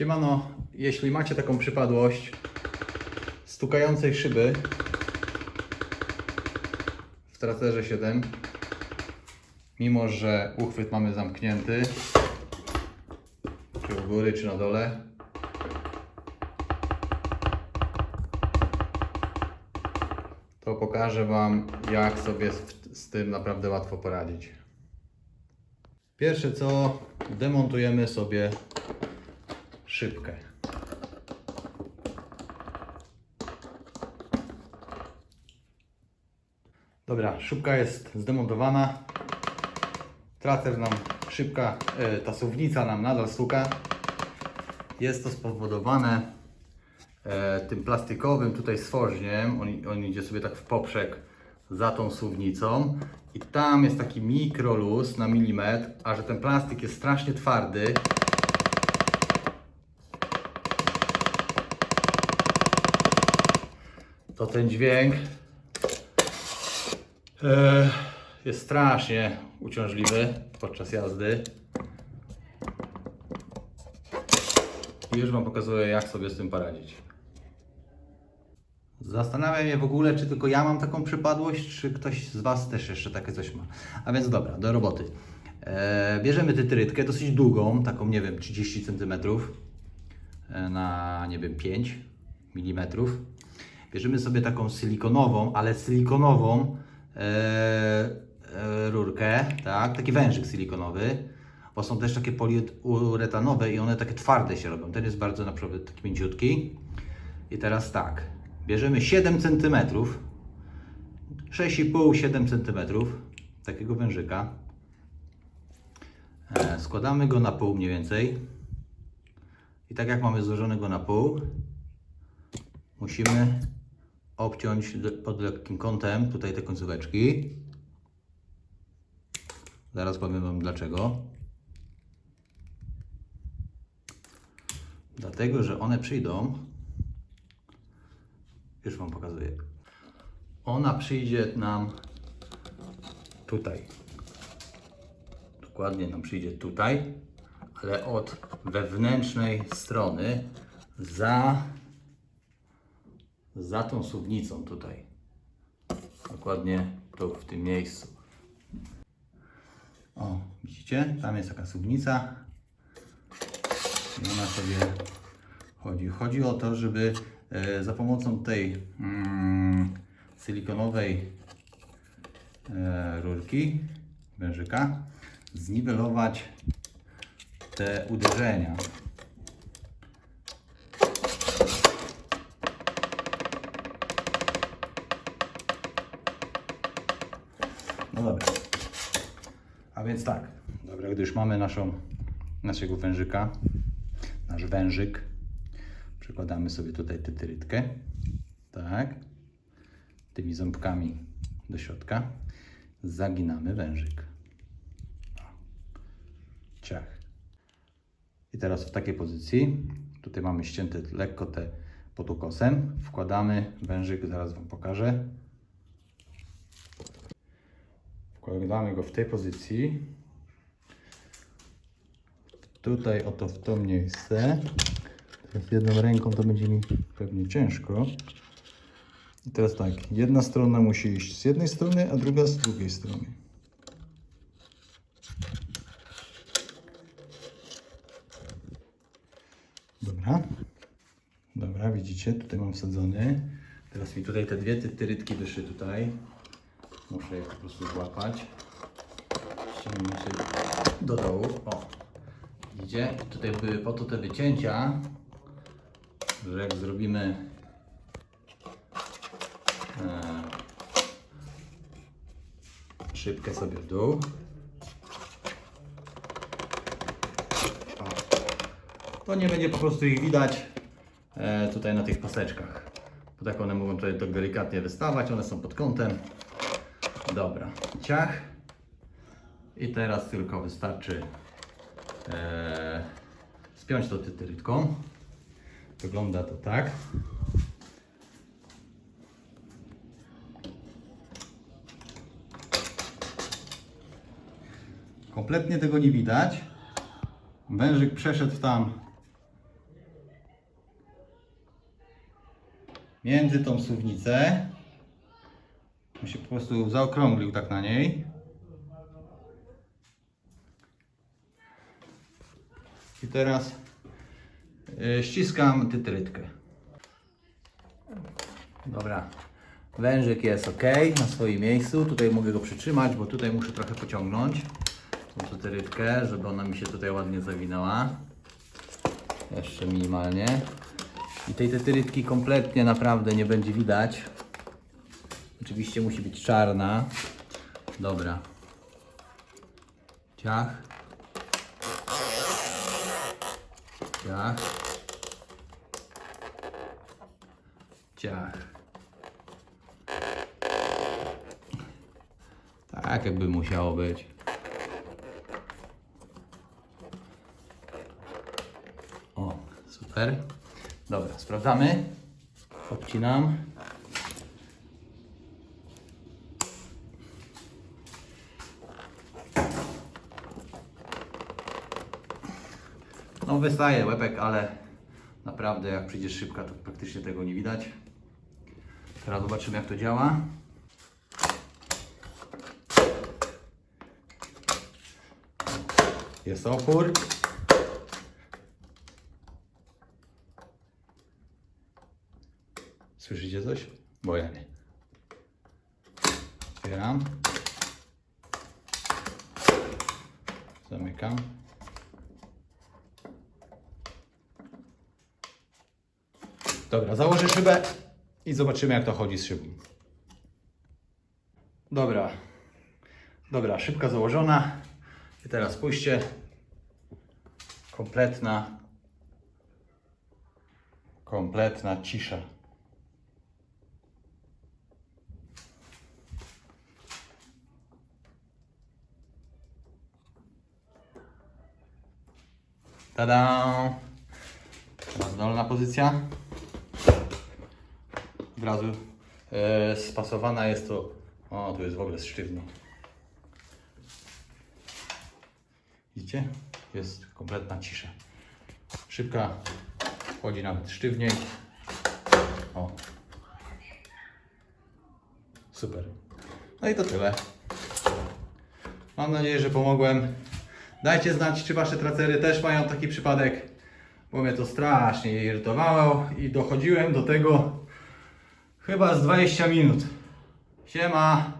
Siemano, jeśli macie taką przypadłość stukającej szyby w tracerze 7, mimo że uchwyt mamy zamknięty, czy u góry, czy na dole, to pokażę Wam, jak sobie z, z tym naprawdę łatwo poradzić. Pierwsze co, demontujemy sobie szybkę. Dobra, szybka jest zdemontowana. Tracer nam szybka, e, ta suwnica nam nadal stuka. Jest to spowodowane e, tym plastikowym tutaj stworzeniem. On, on idzie sobie tak w poprzek za tą suwnicą i tam jest taki mikroluz na milimetr, a że ten plastik jest strasznie twardy, to ten dźwięk e, jest strasznie uciążliwy podczas jazdy. Już Wam pokazuję, jak sobie z tym poradzić. Zastanawiam się w ogóle, czy tylko ja mam taką przypadłość, czy ktoś z Was też jeszcze takie coś ma. A więc dobra, do roboty. E, bierzemy tytrytkę, dosyć długą, taką nie wiem, 30 cm na nie wiem, 5 mm. Bierzemy sobie taką silikonową, ale silikonową e, e, rurkę, tak, taki wężyk silikonowy, bo są też takie poliuretanowe i one takie twarde się robią. Ten jest bardzo na przykład taki mięciutki. I teraz tak, bierzemy 7 cm, 6,5-7 cm takiego wężyka. E, składamy go na pół mniej więcej. I tak jak mamy złożonego na pół, musimy obciąć pod lekkim kątem tutaj te końcóweczki. Zaraz powiem Wam dlaczego. Dlatego, że one przyjdą. Już Wam pokazuję. Ona przyjdzie nam tutaj. Dokładnie nam przyjdzie tutaj, ale od wewnętrznej strony za za tą suwnicą tutaj. Dokładnie tu w tym miejscu. O, widzicie? Tam jest taka suwnica. I ona sobie chodzi. Chodzi o to, żeby e, za pomocą tej mm, silikonowej e, rurki, wężyka, zniwelować te uderzenia. No dobra. A więc tak. Dobra, gdy już mamy naszą, naszego wężyka, nasz wężyk, przykładamy sobie tutaj tytyrytkę. Tak. Tymi ząbkami do środka. Zaginamy wężyk. Ciach. I teraz w takiej pozycji, tutaj mamy ścięte lekko te pod ukosem, wkładamy wężyk, zaraz Wam pokażę. Wkładamy go w tej pozycji. Tutaj oto w to miejsce. Teraz jedną ręką to będzie mi pewnie ciężko. I teraz tak, jedna strona musi iść z jednej strony, a druga z drugiej strony. Dobra. Dobra, widzicie, tutaj mam wsadzony. Teraz mi tutaj te dwie ty- tyrytki wyszły tutaj. Muszę je po prostu złapać. Ściągnę się do dołu. O, widzicie? Tutaj były po to te wycięcia, że jak zrobimy e, szybkę sobie w dół. To nie będzie po prostu ich widać e, tutaj na tych paseczkach. Bo tak one mogą tutaj tak delikatnie wystawać, one są pod kątem. Dobra, ciach. I teraz tylko wystarczy e, spiąć to tytrytką. Wygląda to tak. Kompletnie tego nie widać. Wężyk przeszedł tam między tą suwnicę on się po prostu zaokrąglił tak na niej. I teraz y, ściskam tytrytkę. Dobra. Wężyk jest ok na swoim miejscu. Tutaj mogę go przytrzymać, bo tutaj muszę trochę pociągnąć tą tytrytkę, żeby ona mi się tutaj ładnie zawinęła. Jeszcze minimalnie. I tej tetyrytki kompletnie naprawdę nie będzie widać. Oczywiście musi być czarna. Dobra. Ciach. Ciach. Ciach. Tak jakby musiało być. O, super. Dobra, sprawdzamy. Obcinam. No wystaje łebek, ale naprawdę jak przyjdzie szybka, to praktycznie tego nie widać. Teraz zobaczymy jak to działa. Jest opór. Słyszycie coś? Bo ja nie. Otwieram. Zamykam. Dobra, założę szybę i zobaczymy jak to chodzi z szybą. Dobra. Dobra, szybka założona. I teraz spójrzcie. Kompletna kompletna cisza. Tada! Dolna pozycja. Od razu e, spasowana jest to. O, tu jest w ogóle sztywno. Widzicie? Jest kompletna cisza. Szybka wchodzi nawet sztywniej. O. Super. No i to tyle. Mam nadzieję, że pomogłem. Dajcie znać, czy Wasze tracery też mają taki przypadek, bo mnie to strasznie irytowało i dochodziłem do tego chyba z 20 minut. Siema.